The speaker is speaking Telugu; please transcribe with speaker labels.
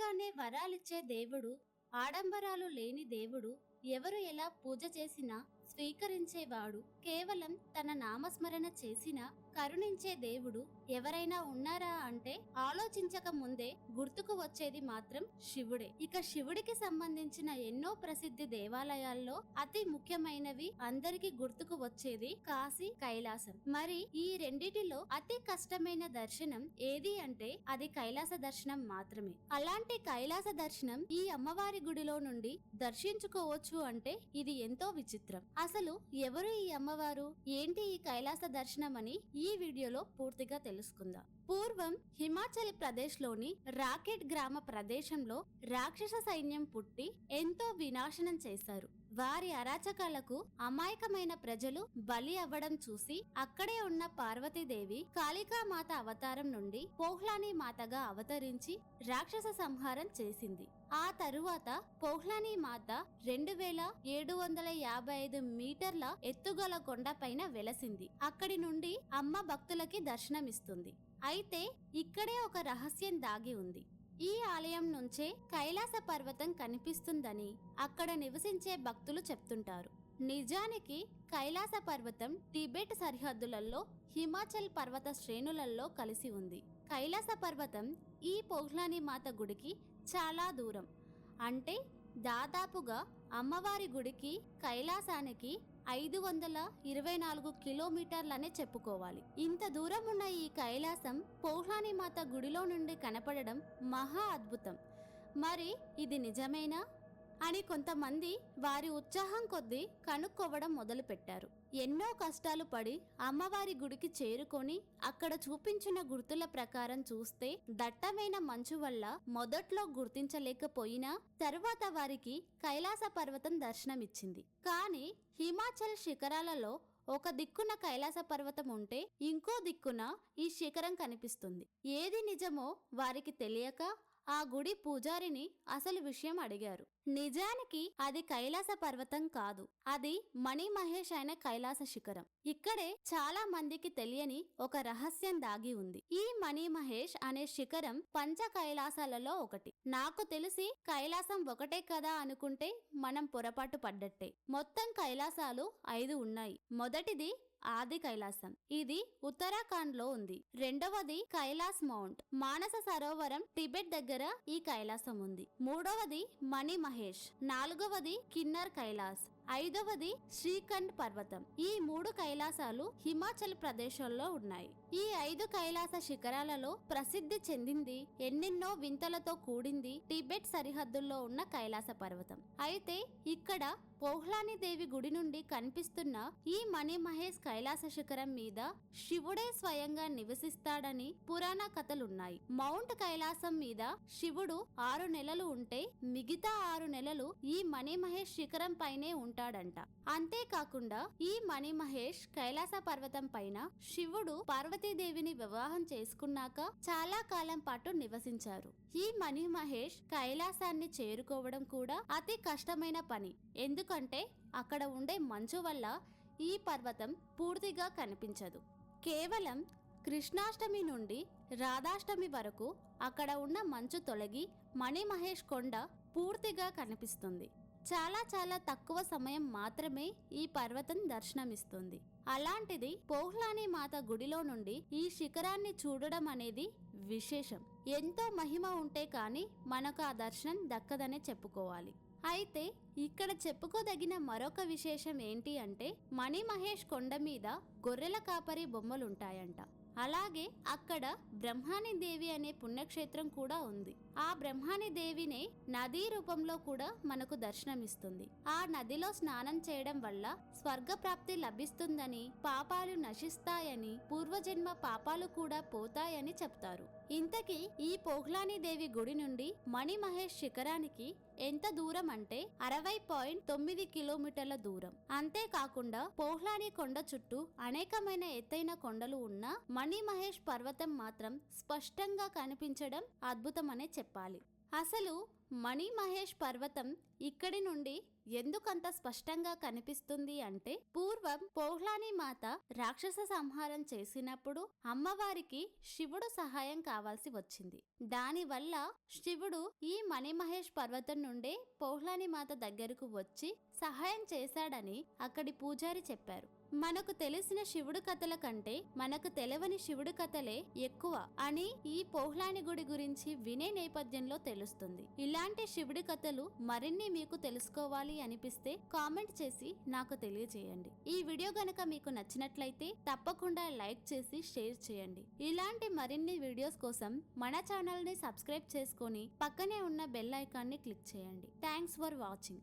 Speaker 1: పుట్టగానే వరాలిచ్చే దేవుడు ఆడంబరాలు లేని దేవుడు ఎవరు ఎలా పూజ చేసినా స్వీకరించేవాడు. కేవలం తన నామస్మరణ చేసినా కరుణించే దేవుడు ఎవరైనా ఉన్నారా అంటే ఆలోచించక ముందే గుర్తుకు వచ్చేది మాత్రం శివుడే. ఇక శివుడికి సంబంధించిన ఎన్నో ప్రసిద్ధి దేవాలయాల్లో అతి ముఖ్యమైనవి అందరికి గుర్తుకు వచ్చేది కాశీ కైలాసం. మరి ఈ రెండిటిలో అతి కష్టమైన దర్శనం ఏది అంటే అది కైలాస దర్శనం మాత్రమే. అలాంటి కైలాస దర్శనం ఈ అమ్మవారి గుడిలో నుండి దర్శించుకోవచ్చు అంటే ఇది ఎంతో విచిత్రం. అసలు ఎవరు ఈ అమ్మవారు? ఏంటి ఈ కైలాస దర్శనం అని ఈ వీడియోలో పూర్తిగా తెలుసుకుందాం. పూర్వం హిమాచల్ ప్రదేశ్లోని రాకెట్ గ్రామ ప్రదేశంలో రాక్షస సైన్యం పుట్టి ఎంతో వినాశనం చేశారు. వారి అరాచకాలకు అమాయకమైన ప్రజలు బలి అవ్వడం చూసి అక్కడే ఉన్న పార్వతీదేవి కాళికామాత అవతారం నుండి పోహ్లాని మాతగా అవతరించి రాక్షస సంహారం చేసింది. ఆ తరువాత పోహ్లాని మాత రెండు వేల ఏడు వందల యాభై ఐదు మీటర్ల ఎత్తుగల కొండపైన వెలసింది. అక్కడి నుండి అమ్మ భక్తులకి దర్శనమిస్తుంది. అయితే ఇక్కడే ఒక రహస్యం దాగి ఉంది. ఈ ఆలయం నుంచే కైలాస పర్వతం కనిపిస్తుందని అక్కడ నివసించే భక్తులు చెప్తుంటారు. నిజానికి కైలాస పర్వతం టిబెట్ సరిహద్దులలో హిమాచల్ పర్వత శ్రేణులలో కలిసి ఉంది. కైలాస పర్వతం ఈ పోహ్లాని మాత గుడికి చాలా దూరం. అంటే దాదాపుగా అమ్మవారి గుడికి కైలాసానికి ఐదు వందల ఇరవై నాలుగు కిలోమీటర్లనే చెప్పుకోవాలి. ఇంత దూరం ఉన్న ఈ కైలాసం పౌహ్లాని మాత గుడిలో నుండి కనపడడం మహా అద్భుతం. మరి ఇది నిజమేనా? అని కొంతమంది వారి ఉత్సాహం కొద్దీ కనుక్కోవడం మొదలుపెట్టారు. ఎన్నో కష్టాలు పడి అమ్మవారి గుడికి చేరుకొని అక్కడ చూపించిన గుర్తుల ప్రకారం చూస్తే దట్టమైన మంచు వల్ల మొదట్లో గుర్తించలేకపోయినా తరువాత వారికి కైలాస పర్వతం దర్శనమిచ్చింది. కానీ హిమాచల్ శిఖరాలలో ఒక దిక్కున కైలాస పర్వతం ఉంటే ఇంకో దిక్కున ఈ శిఖరం కనిపిస్తుంది. ఏది నిజమో వారికి తెలియక ఆ గుడి పూజారిని అసలు విషయం అడిగారు. నిజానికి అది కైలాస పర్వతం కాదు. అది మణి మహేష్ అయిన కైలాస శిఖరం. ఇక్కడే చాలా మందికి తెలియని ఒక రహస్యం దాగి ఉంది. ఈ మణి మహేష్ అనే శిఖరం పంచ కైలాసాలలో ఒకటి. నాకు తెలిసి కైలాసం ఒకటే కదా అనుకుంటే మనం పొరపాటు పడ్డట్టే. మొత్తం కైలాసాలు ఐదు ఉన్నాయి. మొదటిది ఆది కైలాసం. ఇది ఉత్తరాఖండ్లో ఉంది. రెండవది కైలాస్ మౌంట్. మానస సరోవరం టిబెట్ దగ్గర ఈ కైలాసం ఉంది. మూడవది మణి మహేష్ నాలుగవది కిన్నర్ కైలాస్. ఐదవది శ్రీఖండ్ పర్వతం. ఈ మూడు కైలాసాలు హిమాచల్ ప్రదేశంలో ఉన్నాయి. ఈ ఐదు కైలాస శిఖరాలలో ప్రసిద్ధి చెందింది ఎన్నెన్నో వింతలతో కూడింది టిబెట్ సరిహద్దుల్లో ఉన్న కైలాస పర్వతం. అయితే ఇక్కడ దేవి గుడి నుండి కనిపిస్తున్న ఈ మణి మహేష్ కైలాస శిఖరం మీద శివుడే స్వయంగా నివసిస్తాడని పురాణ కథలున్నాయి. మౌంట్ కైలాసం మీద శివుడు ఆరు నెలలు ఉంటే మిగతా ఆరు నెలలు ఈ మణి మహేష్ శిఖరం పైనే ఉంటాడంట. అంతేకాకుండా ఈ మణి మహేష్ కైలాస పర్వతం పైన శివుడు పార్వతీదేవిని వివాహం చేసుకున్నాక చాలా కాలం పాటు నివసించారు. ఈ మణి మహేష్ కైలాసాన్ని చేరుకోవడం కూడా అతి కష్టమైన పని. ఎందుకంటే అక్కడ ఉండే మంచు వల్ల ఈ పర్వతం పూర్తిగా కనిపించదు. కేవలం కృష్ణాష్టమి నుండి రాధాష్టమి వరకు అక్కడ ఉన్న మంచు తొలగి మణి మహేష్ కొండ పూర్తిగా కనిపిస్తుంది. చాలా చాలా తక్కువ సమయం మాత్రమే ఈ పర్వతం దర్శనమిస్తుంది. అలాంటిది పోహ్లాని మాత గుడిలో నుండి ఈ శిఖరాన్ని చూడడం అనేది విశేషం. ఎంతో మహిమ ఉంటే కానీ మనకు ఆ దర్శనం దక్కదనే చెప్పుకోవాలి. అయితే ఇక్కడ చెప్పుకోదగిన మరొక విశేషం ఏంటి అంటే మణి మహేష్ కొండ మీద గొర్రెల కాపరి బొమ్మలుంటాయంట. అలాగే అక్కడ బ్రహ్మాని దేవి అనే పుణ్యక్షేత్రం కూడా ఉంది. ఆ బ్రహ్మాని దేవినే నదీ రూపంలో కూడా మనకు దర్శనమిస్తుంది. ఆ నదిలో స్నానం చేయడం వల్ల స్వర్గప్రాప్తి లభిస్తుందని పాపాలు నశిస్తాయని పూర్వజన్మ పాపాలు కూడా పోతాయని చెప్తారు. ఇంతకీ ఈ పోహ్లాని దేవి గుడి నుండి మణి మహేష్ శిఖరానికి ఎంత దూరం అంటే అరవై పాయింట్ తొమ్మిది కిలోమీటర్ల దూరం. అంతేకాకుండా పోహ్లాని కొండ చుట్టూ అనేకమైన ఎత్తైన కొండలు ఉన్న మణి మహేష్ పర్వతం మాత్రం స్పష్టంగా కనిపించడం అద్భుతమనే చెప్పాలి. అసలు మణి మహేష్ పర్వతం ఇక్కడి నుండి ఎందుకంత స్పష్టంగా కనిపిస్తుంది అంటే పూర్వం పౌహ్లాని మాత రాక్షస సంహారం చేసినప్పుడు అమ్మవారికి శివుడు సహాయం కావాల్సి వచ్చింది. దానివల్ల శివుడు ఈ మణిమహేష్ పర్వతం నుండే పౌహ్లాని మాత దగ్గరకు వచ్చి సహాయం చేశాడని అక్కడి పూజారి చెప్పారు. మనకు తెలిసిన శివుడు కథల కంటే మనకు తెలవని శివుడు కథలే ఎక్కువ అని ఈ పౌహ్లాని గుడి గురించి వినే నేపథ్యంలో తెలుస్తుంది. ఇలాంటి శివుడి కథలు మరిన్ని మీకు తెలుసుకోవాలి అనిపిస్తే కామెంట్ చేసి నాకు తెలియజేయండి. ఈ వీడియో గనక మీకు నచ్చినట్లయితే తప్పకుండా లైక్ చేసి షేర్ చేయండి. ఇలాంటి మరిన్ని వీడియోస్ కోసం మన ఛానల్ని సబ్స్క్రైబ్ చేసుకొని పక్కనే ఉన్న బెల్ ఐకాన్ని క్లిక్ చేయండి. Thanks for watching.